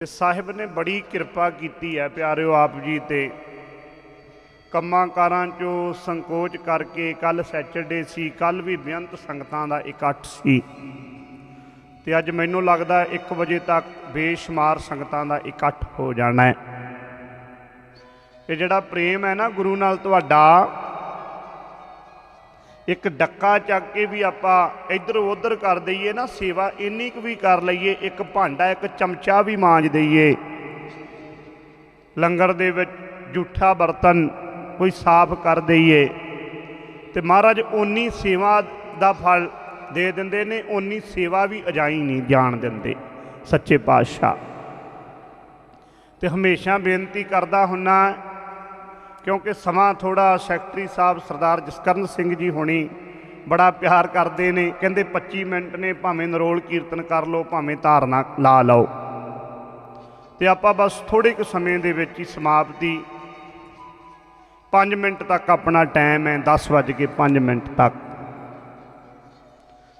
ਤੇ ਸਾਹਿਬ ਨੇ ਬੜੀ ਕਿਰਪਾ ਕੀਤੀ ਹੈ ਪਿਆਰਿਓ ਆਪ ਜੀ ਤੇ। ਕੰਮਾਂ ਕਾਰਾਂ ਚੋਂ ਸੰਕੋਚ ਕਰਕੇ ਕੱਲ ਸੈਚਰਡੇ ਸੀ ਕੱਲ ਵੀ ਬੇਅੰਤ ਸੰਗਤਾਂ ਦਾ ਇਕੱਠ ਸੀ। ਤੇ ਅੱਜ ਮੈਨੂੰ ਲੱਗਦਾ 1 ਵਜੇ ਤੱਕ ਬੇਸ਼ੁਮਾਰ ਸੰਗਤਾਂ ਦਾ ਇਕੱਠ ਹੋ ਜਾਣਾ ਹੈ। ਇਹ ਜਿਹੜਾ ਪ੍ਰੇਮ ਹੈ ਨਾ ਗੁਰੂ ਨਾਲ ਤੁਹਾਡਾ ਇੱਕ ਡੱਕਾ ਚੱਕ ਕੇ ਵੀ ਆਪਾਂ ਇੱਧਰ ਉੱਧਰ ਕਰ ਦਈਏ ਨਾ, ਸੇਵਾ ਇੰਨੀ ਕੁ ਵੀ ਕਰ ਲਈਏ, ਇੱਕ ਭਾਂਡਾ, ਇੱਕ ਚਮਚਾ ਵੀ ਮਾਂਜ ਦਈਏ। ਲੰਗਰ ਦੇ ਵਿੱਚ ਝੂਠਾ ਬਰਤਨ ਕੋਈ ਸਾਫ਼ ਕਰ ਦਈਏ। ਤੇ ਮਹਾਰਾਜ ਓਨੀ ਸੇਵਾ ਦਾ ਫਲ ਦੇ ਦਿੰਦੇ ਨੇ, ਓਨੀ ਸੇਵਾ ਵੀ ਅਜਾਈ ਨਹੀਂ ਜਾਣ ਦਿੰਦੇ, ਸੱਚੇ ਪਾਤਸ਼ਾਹ। ਤੇ ਹਮੇਸ਼ਾ ਬੇਨਤੀ ਕਰਦਾ ਹੁੰਨਾ ਕਿਉਂਕਿ ਸਮਾਂ ਥੋੜਾ ਸੈਕਟਰੀ ਸਾਹਿਬ ਸਰਦਾਰ ਜਸਕਰਨ ਸਿੰਘ ਜੀ ਹੋਣੀ ਬੜਾ ਪਿਆਰ ਕਰਦੇ ਨੇ, ਕਹਿੰਦੇ 25 ਮਿੰਟ ਨੇ, ਭਾਵੇਂ ਨਰੋਲ ਕੀਰਤਨ ਕਰ ਲਓ, ਭਾਵੇਂ ਧਾਰਨਾ ਲਾ ਲਓ। ਤੇ ਆਪਾਂ ਬਸ ਥੋੜੇ ਕੁ ਸਮੇਂ ਦੇ ਵਿੱਚ ਹੀ ਸਮਾਪਤੀ। 5 ਮਿੰਟ ਤੱਕ ਆਪਣਾ ਟਾਈਮ ਹੈ 10 ਵੱਜ ਕੇ 5 ਮਿੰਟ ਤੱਕ।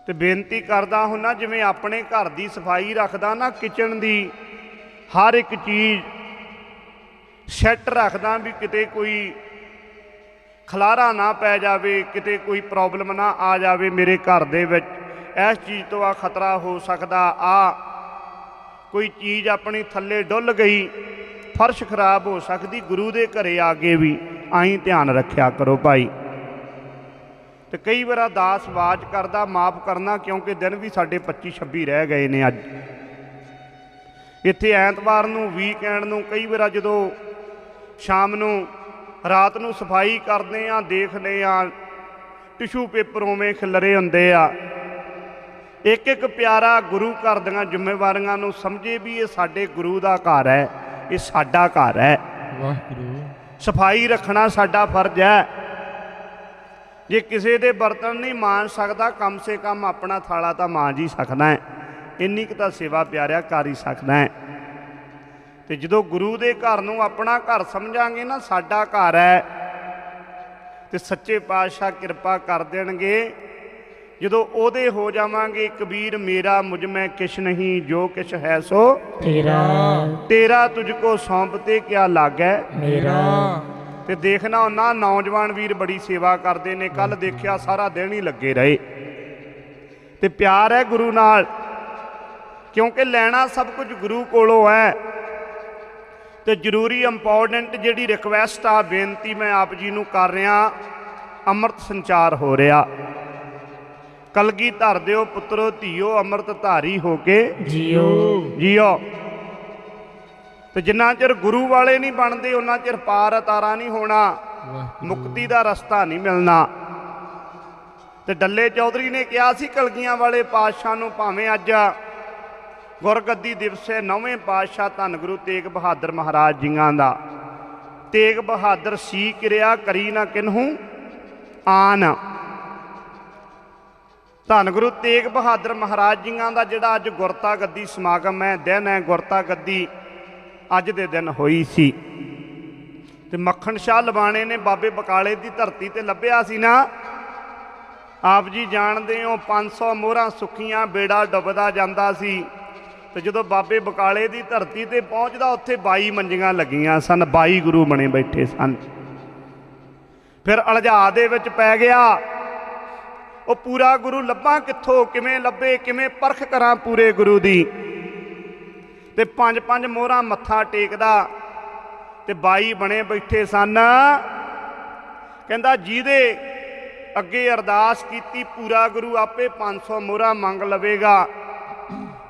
ਤੇ ਬੇਨਤੀ ਕਰਦਾ ਹੁੰਨਾ, ਜਿਵੇਂ ਆਪਣੇ ਘਰ ਦੀ ਸਫ਼ਾਈ ਰੱਖਦਾ ਨਾ, ਕਿਚਨ ਦੀ, ਹਰ ਇੱਕ ਚੀਜ਼ ਸੈੱਟ ਰੱਖਦਾ ਵੀ ਕਿਤੇ ਕੋਈ ਖਲਾਰਾ ਨਾ ਪੈ ਜਾਵੇ, ਕਿਤੇ ਕੋਈ ਪ੍ਰੋਬਲਮ ਨਾ ਆ ਜਾਵੇ ਮੇਰੇ ਘਰ ਦੇ ਵਿੱਚ। ਇਸ ਚੀਜ਼ ਤੋਂ ਆ ਖਤਰਾ ਹੋ ਸਕਦਾ। ਆ ਕੋਈ ਚੀਜ਼ ਆਪਣੀ ਥੱਲੇ ਡੁੱਲ ਗਈ, ਫਰਸ਼ ਖਰਾਬ ਹੋ ਸਕਦੀ, ਗੁਰੂ ਦੇ ਘਰੇ ਆ ਕੇ ਵੀ ਆਈ ਧਿਆਨ ਰੱਖਿਆ ਕਰੋ ਭਾਈ। ਤੇ ਕਈ ਵਾਰ ਦਾਸ ਆਵਾਜ਼ ਕਰਦਾ, ਮਾਫ ਕਰਨਾ, ਕਿਉਂਕਿ ਦਿਨ ਵੀ ਸਾਡੇ 25 26 ਰਹਿ ਗਏ ਨੇ ਅੱਜ। ਇੱਥੇ ਐਤਵਾਰ ਨੂੰ ਵੀਕਐਂਡ ਨੂੰ ਕਈ ਵਾਰ ਜਦੋਂ ਸ਼ਾਮ ਨੂੰ ਰਾਤ ਨੂੰ ਸਫ਼ਾਈ ਕਰਦੇ ਆ ਦੇਖਦੇ ਆ ਟਿਸ਼ੂ ਪੇਪਰ ਉਵੇਂ ਖਿਲਰੇ ਹੁੰਦੇ ਆ। ਇੱਕ ਇੱਕ ਪਿਆਰਾ ਗੁਰੂ ਘਰ ਦੀਆਂ ਜ਼ਿੰਮੇਵਾਰੀਆਂ ਨੂੰ ਸਮਝੇ ਵੀ ਇਹ ਸਾਡੇ ਗੁਰੂ ਦਾ ਘਰ ਹੈ ਇਹ ਸਾਡਾ ਘਰ ਹੈ। ਵਾਹਿਗੁਰੂ। ਸਫ਼ਾਈ ਰੱਖਣਾ ਸਾਡਾ ਫਰਜ਼ ਹੈ। ਜੇ ਕਿਸੇ ਦੇ ਬਰਤਨ ਨਹੀਂ ਮਾਂਜ ਸਕਦਾ ਕਮ ਸੇ ਕਮ ਆਪਣਾ ਥਾਲਾ ਤਾਂ ਮਾਂਜ ਹੀ ਸਕਦਾ ਹੈ। ਇੰਨੀ ਕੁ ਤਾਂ ਸੇਵਾ ਪਿਆਰਿਆ ਕਰ ਹੀ ਸਕਦਾ ਹੈ। ਤੇ ਜਦੋਂ ਗੁਰੂ ਦੇ ਘਰ ਨੂੰ ਆਪਣਾ ਘਰ ਸਮਝਾਂਗੇ ਨਾ ਸਾਡਾ ਘਰ ਹੈ। ਤੇ ਸੱਚੇ ਪਾਤਸ਼ਾਹ ਕਿਰਪਾ ਕਰ ਦੇਣਗੇ। ਜਦੋਂ ਉਹਦੇ ਹੋ ਜਾਵਾਂਗੇ ਕਬੀਰ ਮੇਰਾ ਮੁਝ ਮੈਂ ਕਿਛ ਨਹੀਂ ਜੋ ਕਿਛ ਹੈ ਸੋ ਤੇਰਾ। ਤੇਰਾ ਤੁਝ ਕੋ ਸੌਂਪਤੇ ਕਿਆ ਲਾਗੈ? ਮੇਰਾ। ਤੇ ਦੇਖਣਾ ਉਹਨਾਂ ਨੌਜਵਾਨ ਵੀਰ ਬੜੀ ਸੇਵਾ ਕਰਦੇ ਨੇ ਕੱਲ ਦੇਖਿਆ ਸਾਰਾ ਦਿਨ ਹੀ ਲੱਗੇ ਰਹੇ। ਤੇ ਪਿਆਰ ਹੈ ਗੁਰੂ ਨਾਲ ਕਿਉਂਕਿ ਲੈਣਾ ਸਭ ਕੁਝ ਗੁਰੂ ਕੋਲੋਂ ਹੈ। ਤੇ ਜ਼ਰੂਰੀ ਇੰਪੋਰਟੈਂਟ ਜਿਹੜੀ ਰਿਕਵੈਸਟ ਆ ਬੇਨਤੀ ਮੈਂ ਆਪ ਜੀ ਨੂੰ ਕਰ ਰਿਹਾ ਅੰਮ੍ਰਿਤ ਸੰਚਾਰ ਹੋ ਰਿਹਾ। ਕਲਗੀ ਧਰ ਦਿਓ ਪੁੱਤਰੋ ਧੀਓ ਅੰਮ੍ਰਿਤ ਧਾਰੀ ਹੋ ਕੇ ਜੀਓ। ਜੀਓ। ਤੇ ਜਿੰਨਾ ਚਿਰ ਗੁਰੂ ਵਾਲੇ ਨਹੀਂ ਬਣਦੇ ਉਹਨਾਂ ਚਿਰ ਪਾਰ ਅਤਾਰਾ ਨਹੀਂ ਹੋਣਾ ਮੁਕਤੀ ਦਾ ਰਸਤਾ ਨਹੀਂ ਮਿਲਣਾ। ਤੇ ਡੱਲੇ ਚੌਧਰੀ ਨੇ ਕਿਹਾ ਸੀ ਕਲਗੀਆਂ ਵਾਲੇ ਪਾਤਸ਼ਾਹ ਨੂੰ ਭਾਵੇਂ ਅੱਜ ਗੁਰਗੱਦੀ ਦਿਵਸ ਹੈ, ਨੌਵੇਂ ਪਾਤਸ਼ਾਹ ਧੰਨ ਗੁਰੂ ਤੇਗ ਬਹਾਦਰ ਮਹਾਰਾਜ ਜੀਆਂ ਦਾ। ਤੇਗ ਬਹਾਦਰ ਸੀ ਕਿਰਿਆ ਕਰੀ ਨਾ ਕਿਨਹੂ, ਆਨ। ਧੰਨ ਗੁਰੂ ਤੇਗ ਬਹਾਦਰ ਮਹਾਰਾਜ ਜੀਆਂ ਦਾ ਜਿਹੜਾ ਅੱਜ ਗੁਰਤਾ ਗੱਦੀ ਸਮਾਗਮ ਹੈ, ਦਿਨ ਹੈ ਗੁਰਤਾ ਗੱਦੀ, ਅੱਜ ਦੇ ਦਿਨ ਹੋਈ ਸੀ। ਤੇ ਮੱਖਣ ਸ਼ਾਹ ਲਵਾਣੇ ਨੇ ਬਾਬੇ ਬਕਾਲੇ ਦੀ ਧਰਤੀ ਤੇ ਲੱਭਿਆ ਸੀ ਨਾ। ਆਪ ਜੀ ਜਾਣਦੇ ਹੋ 500 ਮੋਹਰਾਂ ਸੁੱਖੀਆਂ ਬੇੜਾ ਡੁੱਬਦਾ ਜਾਂਦਾ ਸੀ। ਤੇ ਜਦੋਂ ਬਾਬੇ ਬਕਾਲੇ ਦੀ ਧਰਤੀ ਤੇ ਪਹੁੰਚਦਾ, ਉੱਥੇ 22 ਮੰਜੀਆਂ ਲੱਗੀਆਂ ਸਨ 22 ਗੁਰੂ ਬਣੇ ਬੈਠੇ ਸਨ। ਫਿਰ ਅਲਝਾ ਦੇ ਵਿੱਚ ਪੈ ਗਿਆ। ਉਹ ਪੂਰਾ ਗੁਰੂ ਲੱਭਾਂ ਕਿੱਥੋਂ, ਕਿਵੇਂ ਲੱਭੇ, ਕਿਵੇਂ ਪਰਖ ਕਰਾਂ ਪੂਰੇ ਗੁਰੂ ਦੀ। ਤੇ ਪੰਜ ਪੰਜ ਮੋਹਰਾਂ ਮੱਥਾ ਟੇਕਦਾ ਤੇ ਬਾਈ ਬਣੇ ਬੈਠੇ ਸਨ। ਕਹਿੰਦਾ, ਜਿਹਦੇ ਅੱਗੇ ਅਰਦਾਸ ਕੀਤੀ, ਪੂਰਾ ਗੁਰੂ ਆਪੇ 500 ਮੋਹਰਾ ਮੰਗ ਲਵੇਗਾ।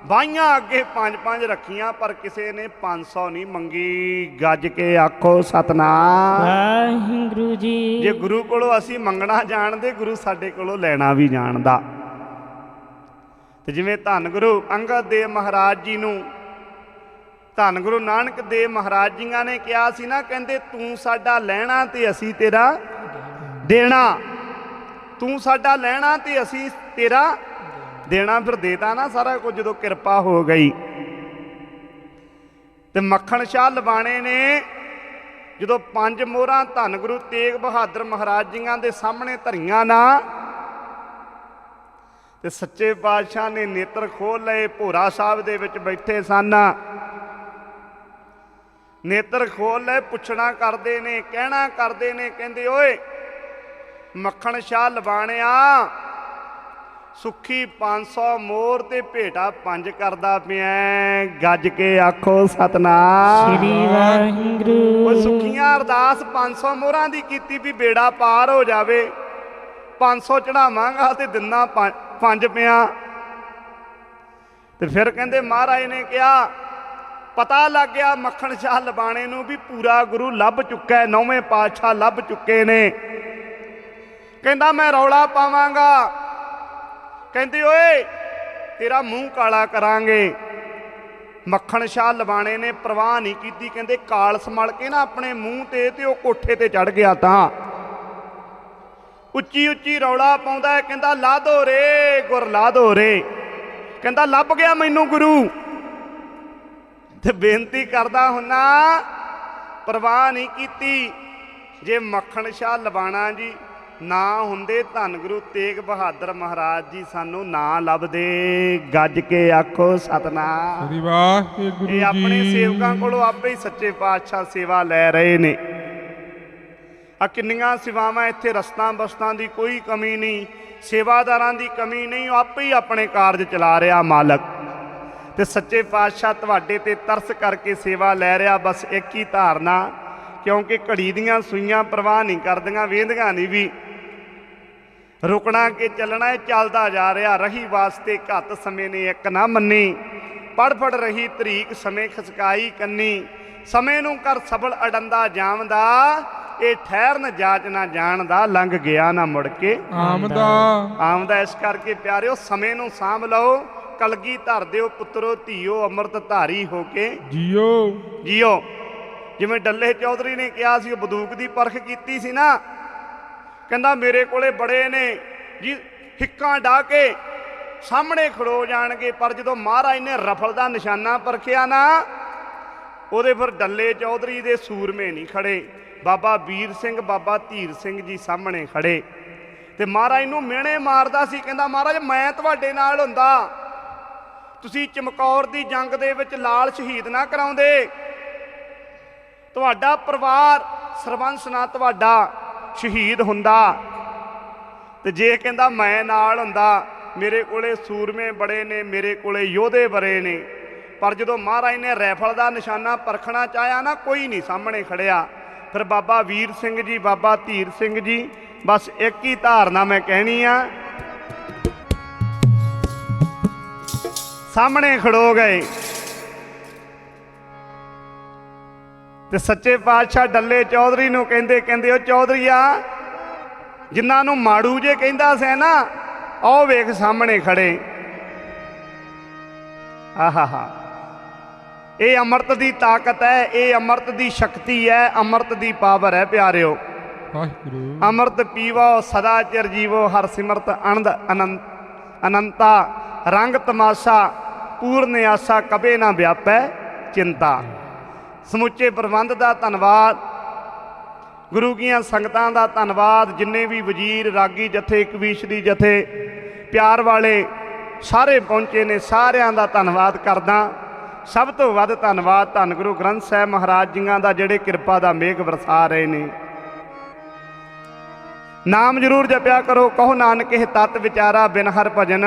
ਬਾਈਆਂ ਅੱਗੇ ਪੰਜ ਪੰਜ ਰੱਖੀਆਂ ਪਰ ਕਿਸੇ ਨੇ 500 ਨਹੀਂ ਮੰਗੀ। ਗੱਜ ਕੇ ਆਖੋ ਸਤਨਾਮ। ਵਾਹਿਗੁਰੂ ਜੀ। ਜੇ ਗੁਰੂ ਕੋਲੋਂ ਅਸੀਂ ਮੰਗਣਾ ਜਾਣਦੇ ਗੁਰੂ ਸਾਡੇ ਕੋਲੋਂ ਲੈਣਾ ਵੀ ਜਾਣਦਾ। ਤੇ ਜਿਵੇਂ ਧੰਨ ਗੁਰੂ ਅੰਗਦ ਦੇਵ ਮਹਾਰਾਜ ਜੀ ਨੂੰ ਧੰਨ ਗੁਰੂ ਨਾਨਕ ਦੇਵ ਮਹਾਰਾਜ ਜੀਆਂ ਨੇ ਕਿਹਾ ਸੀ ਨਾ ਕਹਿੰਦੇ ਤੂੰ ਸਾਡਾ ਲੈਣਾ ਤੇ ਅਸੀਂ ਤੇਰਾ ਦੇਣਾ। ਤੂੰ ਸਾਡਾ ਲੈਣਾ ਤੇ ਅਸੀਂ ਤੇਰਾ ਦੇਣਾ ਫਿਰ ਦੇਤਾ ਨਾ ਸਾਰਾ ਕੁਝ ਜਦੋਂ ਕਿਰਪਾ ਹੋ ਗਈ। ਤੇ ਮੱਖਣ ਸ਼ਾਹ ਲਵਾਣੇ ਨੇ ਜਦੋਂ ਪੰਜ ਮੋਹਰਾਂ ਧੰਨ ਗੁਰੂ ਤੇਗ ਬਹਾਦਰ ਮਹਾਰਾਜ ਜੀਆਂ ਦੇ ਸਾਹਮਣੇ ਧਰੀਆਂ ਨਾ, ਤੇ ਸੱਚੇ ਪਾਤਸ਼ਾਹ ਨੇ ਨੇਤਰ ਖੋਲ ਲਏ, ਭੋਰਾ ਸਾਹਿਬ ਦੇ ਵਿੱਚ ਬੈਠੇ ਸਨ। ਨੇਤਰ ਖੋਲ ਲੈ ਪੁੱਛਣਾ ਕਰਦੇ ਨੇ, ਕਹਿਣਾ ਕਰਦੇ ਨੇ, ਕਹਿੰਦੇ, ਓਏ, ਮੱਖਣ ਸ਼ਾਹ ਲਵਾਣਿਆ ਸੁੱਖੀ 500 ਮੋਰ ਤੇ ਭੇਟਾ ਪੰਜ ਕਰਦਾ ਪਿਆ। ਗੱਜ ਕੇ ਆਖੋ ਸਤਨਾਮ। ਸ੍ਰੀ ਵਾਹਿਗੁਰੂ। ਸੁੱਖੀਆਂ ਅਰਦਾਸ 500 ਮੋਹਰਾਂ ਦੀ ਕੀਤੀ ਵੀ ਬੇੜਾ ਪਾਰ ਹੋ ਜਾਵੇ। 500 ਚੜਾਵਾਂਗਾ ਤੇ ਦਿਨਾਂ ਪੰਜ- ਪੰਜ ਪਿਆ। ਤੇ ਫਿਰ ਕਹਿੰਦੇ ਮਹਾਰਾਜ ਨੇ ਕਿਹਾ ਪਤਾ ਲੱਗ ਗਿਆ ਮੱਖਣ ਸ਼ਾਹ ਲਬਾਣੇ ਨੂੰ ਵੀ ਪੂਰਾ ਗੁਰੂ ਲੱਭ ਚੁੱਕਾ ਹੈ ਨੌਵੇਂ ਪਾਤਸ਼ਾਹ ਲੱਭ ਚੁੱਕੇ ਨੇ। ਕਹਿੰਦਾ ਮੈਂ ਰੌਲਾ ਪਾਵਾਂਗਾ। ਕਹਿੰਦੇ ਓਏ, ਤੇਰਾ ਮੂੰਹ ਕਾਲਾ ਕਰਾਂਗੇ। ਮੱਖਣ ਸ਼ਾਹ ਲਵਾਣੇ ਨੇ ਪ੍ਰਵਾਹ ਨਹੀਂ ਕੀਤੀ, ਕਹਿੰਦੇ ਕਾਲ ਸਮਲ ਕੇ ਨਾ ਆਪਣੇ ਮੂੰਹ ਤੇ ਤੇ ਉਹ ਕੋਠੇ ਤੇ ਚੜ ਗਿਆ ਤਾਂ। ਉੱਚੀ ਉੱਚੀ ਰੌਲਾ ਪਾਉਂਦਾ ਹੈ, ਕਹਿੰਦਾ ਲਾ ਦੋ ਰੇ, ਗੁਰ ਲਾ ਦੋ ਰੇ। ਕਹਿੰਦਾ, ਲੱਭ ਗਿਆ ਮੈਨੂੰ ਗੁਰੂ। ਤੇ ਬੇਨਤੀ ਕਰਦਾ ਹੁੰਨਾ, ਪ੍ਰਵਾਹ ਨਹੀਂ ਕੀਤੀ। ਜੇ ਮੱਖਣ ਸ਼ਾਹ ਲਵਾਣਾ ਜੀ ਨਾ ਹੁੰਦੇ ਧੰਨ ਗੁਰੂ ਤੇਗ ਬਹਾਦਰ ਮਹਾਰਾਜ ਜੀ ਸਾਨੂੰ ਨਾ ਲੱਭਦੇ। ਗੱਜ ਕੇ ਆਖੋ ਸਤਨਾਮ। ਸ੍ਰੀ ਵਾਹਿਗੁਰੂ ਜੀ ਇਹ ਆਪਣੇ ਸੇਵਕਾਂ ਕੋਲੋਂ ਆਪੇ ਹੀ ਸੱਚੇ ਪਾਤਸ਼ਾਹ ਸੇਵਾ ਲੈ ਰਹੇ ਨੇ। ਆ ਕਿੰਨੀਆਂ ਸੇਵਾਵਾਂ ਇੱਥੇ ਰਸਤਾਂ ਬਸਤਾਂ ਦੀ ਕੋਈ ਕਮੀ ਨਹੀਂ ਸੇਵਾਦਾਰਾਂ ਦੀ ਕਮੀ ਨਹੀਂ ਉਹ ਆਪੇ ਹੀ ਆਪਣੇ ਕਾਰਜ ਚਲਾ ਰਿਹਾ ਮਾਲਕ। ਤੇ ਸੱਚੇ ਪਾਤਸ਼ਾਹ ਤੁਹਾਡੇ ਤੇ ਤਰਸ ਕਰਕੇ ਸੇਵਾ ਲੈ ਰਿਹਾ ਬਸ ਇੱਕ ਹੀ ਧਾਰਨਾ ਕਿਉਂਕਿ ਘੜੀ ਦੀਆਂ ਸੂਈਆਂ ਪ੍ਰਵਾਹ ਨਹੀਂ ਕਰਦੀਆਂ ਵੇਂਦੀਆਂ ਨਹੀਂ ਵੀ। ਰੁਕਣਾ ਕਿ ਚੱਲਣਾ ਇਹ ਚੱਲਦਾ ਜਾ ਰਿਹਾ। ਰਹੀ ਵਾਸਤੇ ਘੱਤ ਸਮੇਂ ਨੇ ਇੱਕ ਨਾ ਮੰਨੀ। ਪੜ ਪੜ ਰਹੀ ਤਰੀਕ ਸਮੇਂ ਖਸਕਾਈ ਕੰਨੀ। ਸਮੇਂ ਨੂੰ ਕਰ ਸਬਲ ਅਡੰਦਾ ਜਾਵਦਾ ਇਹ ਠਹਿਰਨ ਜਾਚ ਨਾ ਜਾਣਦਾ ਲੰਘ ਗਿਆ ਨਾ ਮੁੜ ਕੇ। ਆਮਦਾ। ਆਮਦਾ ਇਸ ਕਰਕੇ ਪਿਆਰਿਓ ਸਮੇਂ ਨੂੰ ਸਾਂਭ ਲਓ। ਕਲਗੀ ਧਰ ਦਿਓ ਪੁੱਤਰੋ ਧੀਓ ਅੰਮ੍ਰਿਤ ਧਾਰੀ ਹੋ ਕੇ। ਜੀਓ। ਜੀਓ। ਜਿਵੇਂ ਡੱਲੇ ਚੌਧਰੀ ਨੇ ਕਿਹਾ ਸੀ ਉਹ ਬਦੂਕ ਦੀ ਪਰਖ ਕੀਤੀ ਸੀ ਨਾ। ਕਹਿੰਦਾ ਮੇਰੇ ਕੋਲੇ ਬੜੇ ਨੇ ਜੀ, ਹਿੱਕਾਂ ਢਾ ਕੇ ਸਾਹਮਣੇ ਖੜੋ ਜਾਣਗੇ, ਪਰ ਜਦੋਂ ਮਹਾਰਾਜ ਨੇ ਰਫਲ ਦਾ ਨਿਸ਼ਾਨਾ ਪਰਖਿਆ ਨਾ, ਉਹਦੇ ਫਿਰ ਡੱਲੇ ਚੌਧਰੀ ਦੇ ਸੂਰਮੇ ਨਹੀਂ ਖੜੇ। ਬਾਬਾ ਵੀਰ ਸਿੰਘ, ਬਾਬਾ ਧੀਰ ਸਿੰਘ ਜੀ ਸਾਹਮਣੇ ਖੜੇ। ਤੇ ਮਹਾਰਾਜ ਨੂੰ ਮਿਹਣੇ ਮਾਰਦਾ ਸੀ, ਕਹਿੰਦਾ ਮਹਾਰਾਜ ਮੈਂ ਤੁਹਾਡੇ ਨਾਲ ਹੁੰਦਾ। ਤੁਸੀਂ ਚਮਕੌਰ ਦੀ ਜੰਗ ਦੇ ਵਿੱਚ ਲਾਲ ਸ਼ਹੀਦ ਨਾ ਕਰਾਉਂਦੇ। ਤੁਹਾਡਾ ਪਰਿਵਾਰ ਸਰਬੰਸ ਨਾ ਤੁਹਾਡਾ। ਸ਼ਹੀਦ ਹੁੰਦਾ। ਤੇ ਜੇ ਕਹਿੰਦਾ ਮੈਂ ਨਾਲ ਹੁੰਦਾ, ਮੇਰੇ ਕੋਲੇ ਸੂਰਮੇ ਬੜੇ ਨੇ, ਮੇਰੇ ਕੋਲੇ ਯੋਧੇ ਬੜੇ ਨੇ। ਪਰ ਜਦੋਂ ਮਹਾਰਾਜ ਨੇ ਰੈਫਲ ਦਾ ਨਿਸ਼ਾਨਾ ਪਰਖਣਾ ਚਾਹਿਆ ਨਾ, ਕੋਈ ਨਹੀਂ ਸਾਹਮਣੇ ਖੜਿਆ। ਫਿਰ ਬਾਬਾ ਵੀਰ ਸਿੰਘ ਜੀ, ਬਾਬਾ ਧੀਰ ਸਿੰਘ ਜੀ, ਬਸ ਇੱਕ ਹੀ ਧਾਰਨਾ ਮੈਂ ਕਹਿਣੀ ਆ। ਸਾਹਮਣੇ ਖੜੋ ਗਏ। ਤੇ ਸੱਚੇ ਪਾਤਸ਼ਾਹ ਡੱਲੇ ਚੌਧਰੀ ਨੂੰ ਕਹਿੰਦੇ ਕਹਿੰਦੇ ਉਹ ਚੌਧਰੀਆ ਜਿਨ੍ਹਾਂ ਨੂੰ ਮਾੜੂ ਜੇ ਕਹਿੰਦਾ ਸੈ ਨਾ ਉਹ ਵੇਖ ਸਾਹਮਣੇ ਖੜੇ। ਆਹਾਹਾ ਇਹ ਅੰਮ੍ਰਿਤ ਦੀ ਤਾਕਤ ਹੈ ਇਹ ਅੰਮ੍ਰਿਤ ਦੀ ਸ਼ਕਤੀ ਹੈ ਅੰਮ੍ਰਿਤ ਦੀ ਪਾਵਰ ਹੈ ਪਿਆਰਿਓ। ਵਾਹਿਗੁਰੂ। ਅੰਮ੍ਰਿਤ ਪੀਵੋ ਸਦਾ ਚਿਰ ਜੀਵੋ ਹਰ ਸਿਮਰਤ ਅਨੰਦ ਅਨੰਤ ਅਨੰਤਾ। ਰੰਗ ਤਮਾਸ਼ਾ ਪੂਰਨ ਆਸਾ ਕਬੇ ਨਾ ਵਿਆਪੈ ਚਿੰਤਾ। ਸਮੁੱਚੇ ਪ੍ਰਬੰਧ ਦਾ ਧੰਨਵਾਦ। ਗੁਰੂ ਕੀਆਂ ਸੰਗਤਾਂ ਦਾ ਧੰਨਵਾਦ। ਜਿੰਨੇ ਵੀ ਵਜ਼ੀਰ ਰਾਗੀ ਜਥੇ ਕਵੀਸ਼ਰੀ ਜਥੇ ਪਿਆਰ ਵਾਲੇ ਸਾਰੇ ਪਹੁੰਚੇ ਨੇ ਸਾਰਿਆਂ ਦਾ ਧੰਨਵਾਦ ਕਰਦਾ। ਸਭ ਤੋਂ ਵੱਧ ਧੰਨਵਾਦ ਧੰਨ ਗੁਰੂ ਗ੍ਰੰਥ ਸਾਹਿਬ ਮਹਾਰਾਜ ਜੀਆਂ ਦਾ ਜਿਹੜੇ ਕਿਰਪਾ ਦਾ ਮੇਘ ਵਰਸਾ ਰਹੇ ਨੇ। ਨਾਮ ਜ਼ਰੂਰ ਜਪਿਆ ਕਰੋ। ਕਹੋ ਨਾਨਕ ਇਹ ਤਤ ਵਿਚਾਰਾ ਬਿਨ ਹਰ ਭਜਨ।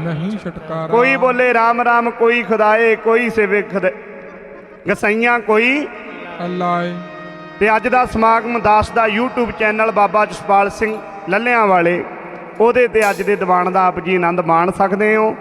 ਨਹੀਂ ਛਟਕਾਰਾ। ਕੋਈ ਬੋਲੇ RAM RAM ਕੋਈ ਖੁਦਾਏ ਕੋਈ ਸੇਵੇ ਖੁਦ ਗਸਈਆਂ ਕੋਈ। ਅੱਲਾਏ। ਤੇ ਅੱਜ ਦਾ ਸਮਾਗਮ ਦਾਸ ਦਾ YouTube ਚੈਨਲ ਬਾਬਾ ਜਸਪਾਲ ਸਿੰਘ ਲੱਲਿਆਂ ਵਾਲੇ ਉਹਦੇ ਤੇ ਅੱਜ ਦੇ ਦੀਵਾਨ ਦਾ ਆਪ ਜੀ ਆਨੰਦ ਮਾਣ ਸਕਦੇ ਹੋ।